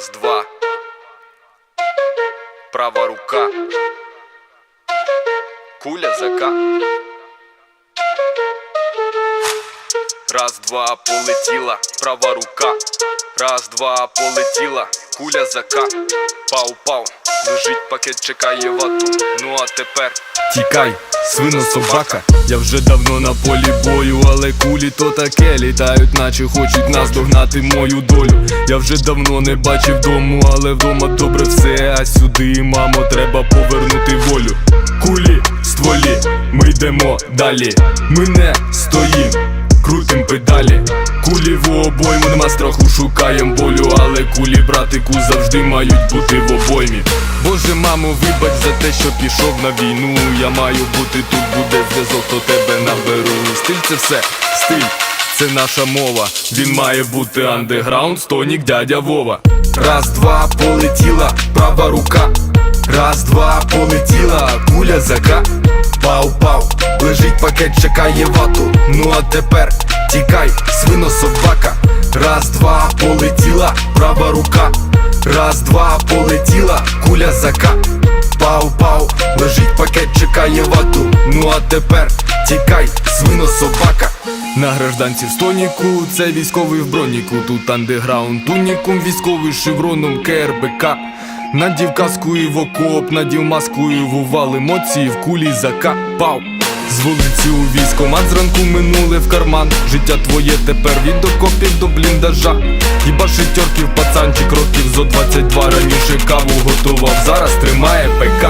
Раз, два. Права рука. Куля зака. Раз, два, полетіла, права рука. Раз, два, полетіла, куля зака. Пау-пау, лежить пакет, чекає вату. Ну а тепер Тікай, свино собака, я вже давно на полі бою, але кулі то таке літають, наче хочуть наздогнати мою долю. Я вже давно не бачив дому, але вдома добре все. А сюди, мамо, треба повернути волю. Кулі, стволі, ми йдемо далі. Ми не стоїм, крутим педалі. В обойму, нема страху, шукаєм болю, але кулі, братику, завжди мають бути в обоймі. Боже, мамо, вибач за те, що пішов на війну. Я маю бути тут, буде зв'язок, то тебе наберу. Стиль це все, стиль. Це наша мова, він має бути андеграунд, стонік дядя Вова. Раз, два, полетіла, права рука. Раз, два, полетіла, куля зака. Пау-пау, лежить пакет, чекає вату. Ну а тепер тікай, свино собака. Раз, два, полетіла, права рука. Раз, два, полетіла, куля зака. Пау-пау, лежить пакет, чекає вату. Ну а тепер тікай, свино собака. На гражданці в стоніку, це військовий в броніку. Тут андеграунд, тунікум, військовий шевроном КРБК. Надів каску і в окоп, надів маску і в увал емоції в кулі закапав. Вулиці у військомат зранку минуле в карман. Життя твоє тепер від окопів до бліндажа. Хіба шитьорків пацанчик років зо 22 раніше каву готував, зараз тримає ПК.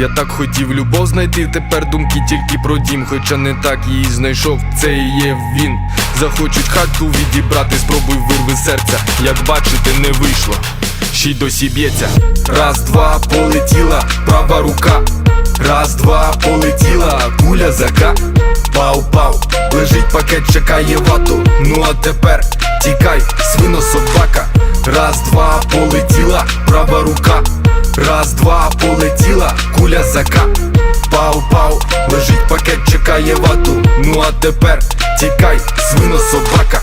Я так хотів любов знайти, тепер думки тільки про дім, хоча не так її знайшов, це і є він. Захочуть хату відібрати, спробуй вирви серця. Як бачите, не вийшло, ще й досі б'ється. Раз, два, полетіла, права рука. Раз, два, полетіла, куля. Пау-пау, лежить пакет, чекає вату. Ну а тепер тікай, свино собака. Раз, два, полетіла, права рука. Раз, два, полетіла, куля зака. Пау-пау, лежить пакет, чекає вату. Ну а тепер тікай, свино собака.